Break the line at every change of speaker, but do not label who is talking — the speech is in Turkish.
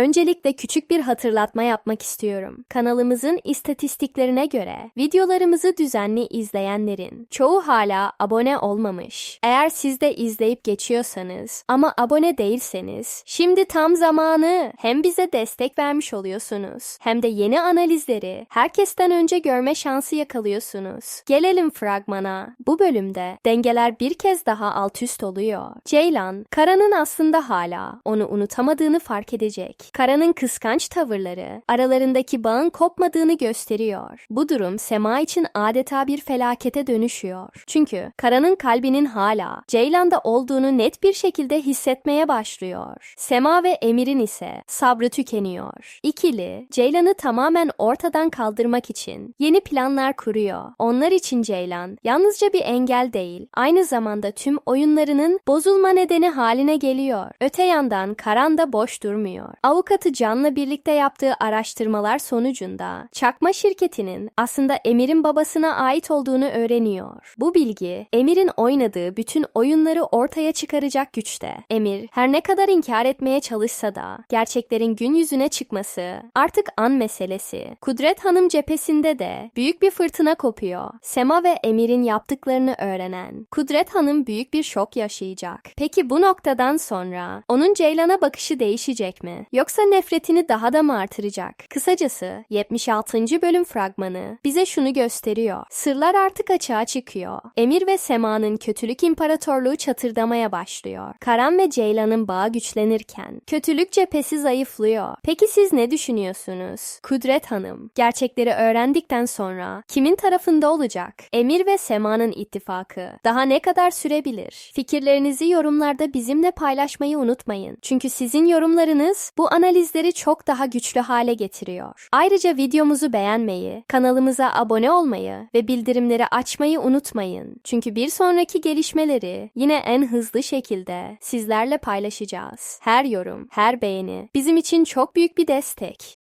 Öncelikle küçük bir hatırlatma yapmak istiyorum. Kanalımızın istatistiklerine göre videolarımızı düzenli izleyenlerin çoğu hala abone olmamış. Eğer siz de izleyip geçiyorsanız ama abone değilseniz şimdi tam zamanı. Hem bize destek vermiş oluyorsunuz hem de yeni analizleri herkesten önce görme şansı yakalıyorsunuz. Gelelim fragmana. Bu bölümde dengeler bir kez daha alt üst oluyor. Ceylan, Kara'nın aslında hala onu unutamadığını fark edecek. Kara'nın kıskanç tavırları aralarındaki bağın kopmadığını gösteriyor. Bu durum Sema için adeta bir felakete dönüşüyor. Çünkü Kara'nın kalbinin hala Ceylan'da olduğunu net bir şekilde hissetmeye başlıyor. Sema ve Emir'in ise sabrı tükeniyor. İkili, Ceylan'ı tamamen ortadan kaldırmak için yeni planlar kuruyor. Onlar için Ceylan yalnızca bir engel değil, aynı zamanda tüm oyunlarının bozulma nedeni haline geliyor. Öte yandan Karan da boş durmuyor. Avukatı Can'la birlikte yaptığı araştırmalar sonucunda çakma şirketinin aslında Emir'in babasına ait olduğunu öğreniyor. Bu bilgi Emir'in oynadığı bütün oyunları ortaya çıkaracak güçte. Emir her ne kadar inkar etmeye çalışsa da gerçeklerin gün yüzüne çıkması artık an meselesi. Kudret Hanım cephesinde de büyük bir fırtına kopuyor. Sema ve Emir'in yaptıklarını öğrenen Kudret Hanım büyük bir şok yaşayacak. Peki bu noktadan sonra onun Ceylan'a bakışı değişecek mi? Yoksa nefretini daha da mı artıracak? Kısacası 76. bölüm fragmanı bize şunu gösteriyor. Sırlar artık açığa çıkıyor. Emir ve Sema'nın kötülük imparatorluğu çatırdamaya başlıyor. Karan ve Ceylan'ın bağı güçlenirken kötülük cephesi zayıflıyor. Peki siz ne düşünüyorsunuz? Kudret Hanım gerçekleri öğrendikten sonra kimin tarafında olacak? Emir ve Sema'nın ittifakı daha ne kadar sürebilir? Fikirlerinizi yorumlarda bizimle paylaşmayı unutmayın. Çünkü sizin yorumlarınız bu analizleri çok daha güçlü hale getiriyor. Ayrıca videomuzu beğenmeyi, kanalımıza abone olmayı ve bildirimleri açmayı unutmayın. Çünkü bir sonraki gelişmeleri yine en hızlı şekilde sizlerle paylaşacağız. Her yorum, her beğeni bizim için çok büyük bir destek.